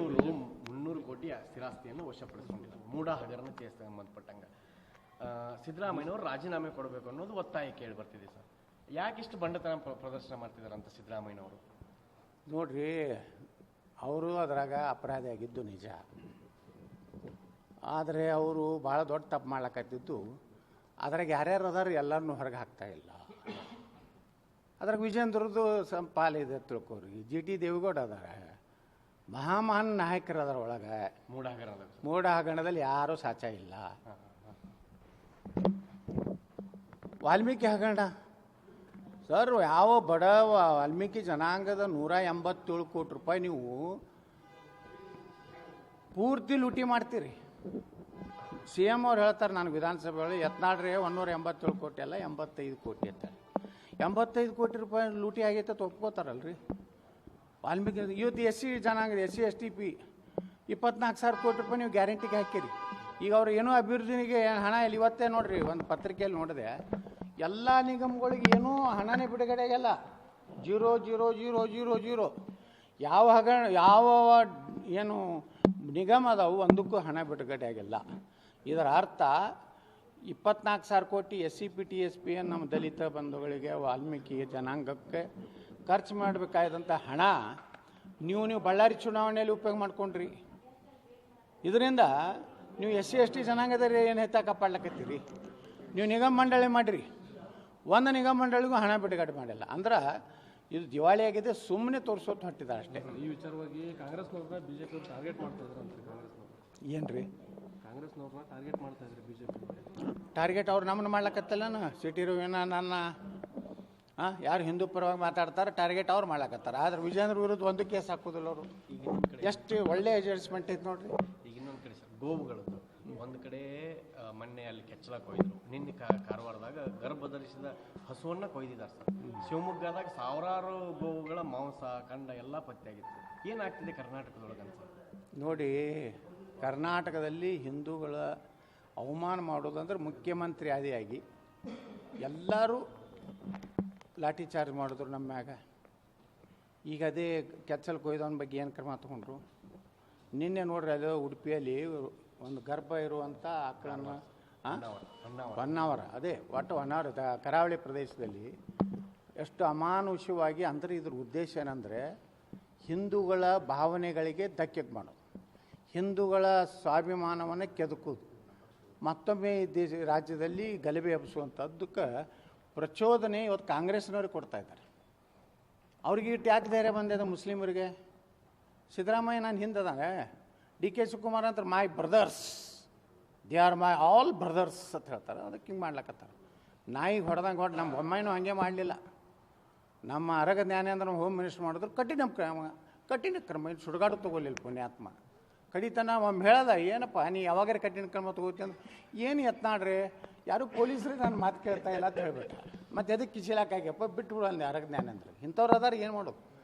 ಅವರು ಮುನ್ನೂರು ಕೋಟಿ ಸ್ಥಿರಾಸ್ತಿಯನ್ನು ವಶಪಡಿಸಿಕೊಂಡಿದ್ದಾರೆ. ಮೂಡ ಹಗರಣ ಕೇಸ್ ಸಂಬಂಧಪಟ್ಟಂಗೆ. ಸಿದ್ದರಾಮಯ್ಯನವರು ರಾಜೀನಾಮೆ ಕೊಡಬೇಕು ಅನ್ನೋದು ಒತ್ತಾಯ ಕೇಳಿ ಬರ್ತಿದೆ ಸರ್. ಯಾಕೆ ಇಷ್ಟು ಬಂಡತನ ಪ್ರ- ಪ್ರದರ್ಶನ ಮಾಡ್ತಿದ್ದಾರೆ ಅಂತ ಸಿದ್ದರಾಮಯ್ಯನವರು? ನೋಡ್ರಿ, ಅವರು ಅದರಾಗ ಅಪರಾಧಿ ಆಗಿದ್ದು ನಿಜ. ಆದರೆ ಅವರು ಭಾಳ ದೊಡ್ಡ ತಪ್ಪು ಮಾಡ್ಲಕತ್ತಿದ್ದು, ಅದ್ರಾಗ ಯಾರ್ಯಾರು ಅದಾರು ಎಲ್ಲರನ್ನೂ ಹೊರಗೆ ಹಾಕ್ತಾ ಇಲ್ಲ. ಅದ್ರಾಗ ವಿಜೇಂದ್ರದ್ದು ಸಂಪಾಲಿದೆ ತಿಳ್ಕೊರಿ. ಜಿ ಟಿ ದೇವೇಗೌಡ ಅದಾರ. ಮಹಾಮಹಾನ್ ನಾಯಕರು ಅದರ ಒಳಗೆ ಮೂಢಹಗಣದಲ್ಲಿ ಹಗರಣದಲ್ಲಿ ಯಾರೂ ಸಾಚ ಇಲ್ಲ. ವಾಲ್ಮೀಕಿ ಹಗರಣ. ಸರ್ ಯಾವ ಬಡ ವಾಲ್ಮೀಕಿ ಜನಾಂಗದ ನೂರ ಎಂಬತ್ತೇಳು ಕೋಟಿ ರೂಪಾಯಿ ನೀವು ಪೂರ್ತಿ ಲೂಟಿ ಮಾಡ್ತೀರಿ. ಸಿ ಎಂ ಅವ್ರು ಹೇಳ್ತಾರೆ ನಾನು ವಿಧಾನಸಭೆ ಒಳಗೆ ಯತ್ನಾಡ್ರೆ ಒಂದೂರ ಎಂಬತ್ತೇಳು ಕೋಟಿ ಅಲ್ಲ ಎಂಬತ್ತೈದು ಕೋಟಿ ಅಂತ ಎಂಬತ್ತೈದು ಕೋಟಿ ರೂಪಾಯಿ ಲೂಟಿ ಆಗೈತೆ ಒಪ್ಕೋತಾರಲ್ರಿ? ವಾಲ್ಮೀಕಿ ಇವತ್ತು ಎಸ್ ಸಿ ಜನಾಂಗದ S C, S T, P. ಇಪ್ಪತ್ನಾಲ್ಕು ಸಾವಿರ ಕೋಟಿ ರೂಪಾಯಿ ನೀವು ಗ್ಯಾರಂಟಿಗೆ ಹಾಕಿರಿ. ಈಗ ಅವ್ರು ಏನೋ ಅಭಿವೃದ್ಧಿಗೆ ಹಣ ಇಲ್ಲಿ ಇವತ್ತೇ ನೋಡ್ರಿ, ಒಂದು ಪತ್ರಿಕೆಯಲ್ಲಿ ನೋಡಿದೆ. ಎಲ್ಲ ನಿಗಮಗಳಿಗೆ ಏನೂ ಹಣನೇ ಬಿಡುಗಡೆ ಆಗಿಲ್ಲ. Zero zero zero zero zero. ಯಾವ ಹಗರಣ ಯಾವ ಏನು ನಿಗಮ ಅದಾವು ಒಂದಕ್ಕೂ ಹಣ ಬಿಡುಗಡೆ ಆಗಿಲ್ಲ. ಇದರ ಅರ್ಥ ಇಪ್ಪತ್ನಾಲ್ಕು ಸಾವಿರ crore S C, P, T, S, P ನಮ್ಮ ದಲಿತ ಬಂಧುಗಳಿಗೆ, ವಾಲ್ಮೀಕಿ ಜನಾಂಗಕ್ಕೆ ಖರ್ಚು ಮಾಡಬೇಕಾದಂಥ ಹಣ ನೀವು ನೀವು ಬಳ್ಳಾರಿ ಚುನಾವಣೆಯಲ್ಲಿ ಉಪಯೋಗ ಮಾಡ್ಕೊಂಡ್ರಿ. ಇದರಿಂದ ನೀವು ಎಸ್ ಸಿ ಎಸ್ ಟಿ ಜನಾಂಗದಲ್ಲಿ ಏನು ಹೆತ್ತ ಕಾಪಾಡ್ಲಕತ್ತೀರಿ? ನೀವು ನಿಗಮ ಮಂಡಳಿ ಮಾಡಿರಿ. ಒಂದು ನಿಗಮ ಮಂಡಳಿಗೂ ಹಣ ಬಿಡುಗಡೆ ಮಾಡಿಲ್ಲ. ಅಂದ್ರೆ ಇದು ದಿವಾಳಿ ಆಗಿದೆ ಸುಮ್ಮನೆ ತೋರಿಸೋದು ಹೊಟ್ಟಿದ್ದಾರೆ ಅಷ್ಟೇ. ಈ ವಿಚಾರವಾಗಿ ಕಾಂಗ್ರೆಸ್ನವ್ರನ್ನ ಬಿಜೆಪಿ ಅವ್ರು ಟಾರ್ಗೆಟ್ ಮಾಡ್ತಾ ಕಾಂಗ್ರೆಸ್ನವ್ರು. ಏನು ರೀ ಕಾಂಗ್ರೆಸ್ನವ್ರನ್ನ ಟಾರ್ಗೆಟ್ ಮಾಡ್ತಾ ಇದ್ರು ಬಿಜೆಪಿ ಟಾರ್ಗೆಟ್ ಅವ್ರು ನಮ್ಮನ್ನು ಮಾಡ್ಲಕತ್ತಲ್ಲನ? ಸಿಟಿ ರವಿನ ನನ್ನ ಹಾಂ ಯಾರು ಹಿಂದೂ ಪರವಾಗಿ ಮಾತಾಡ್ತಾರೆ ಟಾರ್ಗೆಟ್ ಅವ್ರು ಮಾಡ್ಲಕತ್ತಾರ. ಆದ್ರೆ ವಿಜೇಂದ್ರ ವಿರುದ್ಧ ಒಂದು ಕೇಸ್ ಹಾಕೋದಿಲ್ಲ ಅವರು. ಎಷ್ಟು ಒಳ್ಳೆ ಅಡ್ಜಸ್ಟ್ಮೆಂಟ್ ಐತೆ ನೋಡ್ರಿ. ಈಗ ಇನ್ನೊಂದು ಕಡೆ ಸರ್ ಗೋವುಗಳದ್ದು. ಒಂದು ಕಡೆ ಮೊನ್ನೆ ಅಲ್ಲಿ ಕೆಚ್ಚಲ ಕೊಯ್ದರು ನಿನ್ನೆ ಕಾ ಕಾರವಾರದಾಗ ಗರ್ಭ ಧರಿಸಿದ ಹಸುವನ್ನ ಕೊಯ್ದಿದ್ದಾರೆ ಸರ್. ಶಿವಮೊಗ್ಗದಾಗ ಸಾವಿರಾರು ಗೋವುಗಳ ಮಾಂಸ ಕಂಡ ಎಲ್ಲ ಪತ್ತೆಯಾಗಿತ್ತು ಏನಾಗ್ತಿದೆ ಕರ್ನಾಟಕದೊಳಗಂತ ನೋಡಿ ಕರ್ನಾಟಕದಲ್ಲಿ ಹಿಂದೂಗಳ ಅವಮಾನ ಮಾಡೋದಂದ್ರೆ ಮುಖ್ಯಮಂತ್ರಿ ಆದಿಯಾಗಿ ಎಲ್ಲರೂ ಲಾಠಿ ಚಾರ್ಜ್ ಮಾಡಿದ್ರು ನಮ್ಮ ಮ್ಯಾಗ. ಈಗ ಅದೇ ಕೆಚ್ಚಲ್ ಕೊಯ್ದವನ ಬಗ್ಗೆ ಏನು ಕ್ರಮ ತಗೊಂಡ್ರು? ನಿನ್ನೆ ನೋಡ್ರಿ ಅದು ಉಡುಪಿಯಲ್ಲಿ ಒಂದು ಗರ್ಭ ಇರುವಂಥ ಆಕಳನ್ನು? ಹೊನ್ನಾವರ. ಅದೇ ಒಟ್ಟು ಹೊನ್ನಾವರ. ಕರಾವಳಿ ಪ್ರದೇಶದಲ್ಲಿ ಎಷ್ಟು ಅಮಾನುಷವಾಗಿ ಅಂದರೆ ಇದ್ರ ಉದ್ದೇಶ ಏನಂದರೆ ಹಿಂದೂಗಳ ಭಾವನೆಗಳಿಗೆ ಧಕ್ಕೆ ಮಾಡೋದು. ಹಿಂದೂಗಳ ಸ್ವಾಭಿಮಾನವನ್ನು ಕೆದಕೋದು. ಮತ್ತೊಮ್ಮೆ ಈ ದೇಶ ರಾಜ್ಯದಲ್ಲಿ ಗಲಭೆ ಎಬ್ಬಿಸುವಂಥದ್ದಕ್ಕೆ ಪ್ರಚೋದನೆ ಇವತ್ತು ಕಾಂಗ್ರೆಸ್ನವ್ರಿಗೆ ಕೊಡ್ತಾ ಇದ್ದಾರೆ. ಅವ್ರಿಗೆ ಇಟ್ಟು ಯಾಕೆ ಧೈರ್ಯ ಬಂದಿದೆ ಮುಸ್ಲಿಮರಿಗೆ. ಸಿದ್ದರಾಮಯ್ಯ ನಾನು ಹಿಂದದಾನೆ ಡಿ ಕೆ ಶಿವಕುಮಾರ್ ಅಂತ my brothers. They are my all brothers ಅಂತ ಹೇಳ್ತಾರೆ. ಅದಕ್ಕೆ ಹಿಂಗೆ ಮಾಡ್ಲಕತ್ತಾರೆ. ನಾಯಿಗೆ ಹೊಡೆದಂಗೆ ಹೊಡೆ ನಮ್ಮ ಬೊಮ್ಮಾಯಿನೂ ಹಂಗೆ ಮಾಡಲಿಲ್ಲ. ನಮ್ಮ ಅರಗ ಜ್ಞಾನೇಂದ್ರ ಹೋಮ್ ಮಿನಿಸ್ಟರ್ ಮಾಡಿದ್ರು ಕಠಿಣ ಕ್ರಮ ಕಠಿಣ ಕ್ರಮ. ಸುಡುಗಾಡು ತೊಗೊಲಿಲ್ಲ ಪುಣ್ಯಾತ್ಮ. ಕಡಿತನ ಒಮ್ಮೆ ಹೇಳ್ದ, ಏನಪ್ಪ, ನೀ ಯಾವಾಗಾರ ಕಠಿಣ ಕ್ರಮ ತಗೋತಿ ಅಂದ್ರೆ ಏನು ಎತ್ನಾಡ್ರಿ ಯಾರು ಪೊಲೀಸರು ನಾನು ಮಾತು ಕೇಳ್ತಾ ಇಲ್ಲ ಅಂತ ಹೇಳ್ಬೇಕು ಮತ್ತೆ ಅದಕ್ಕೆ ಕಿಸಿಲಾಕಾಗ್ಯಪ್ಪ ಬಿಟ್ಟು ಬಿಡು ಯಾರ ಜ್ಞಾನ ಅಂದ್ರೆ ಇಂಥವ್ರು ಅದಾರ, ಏನು ಮಾಡೋದು?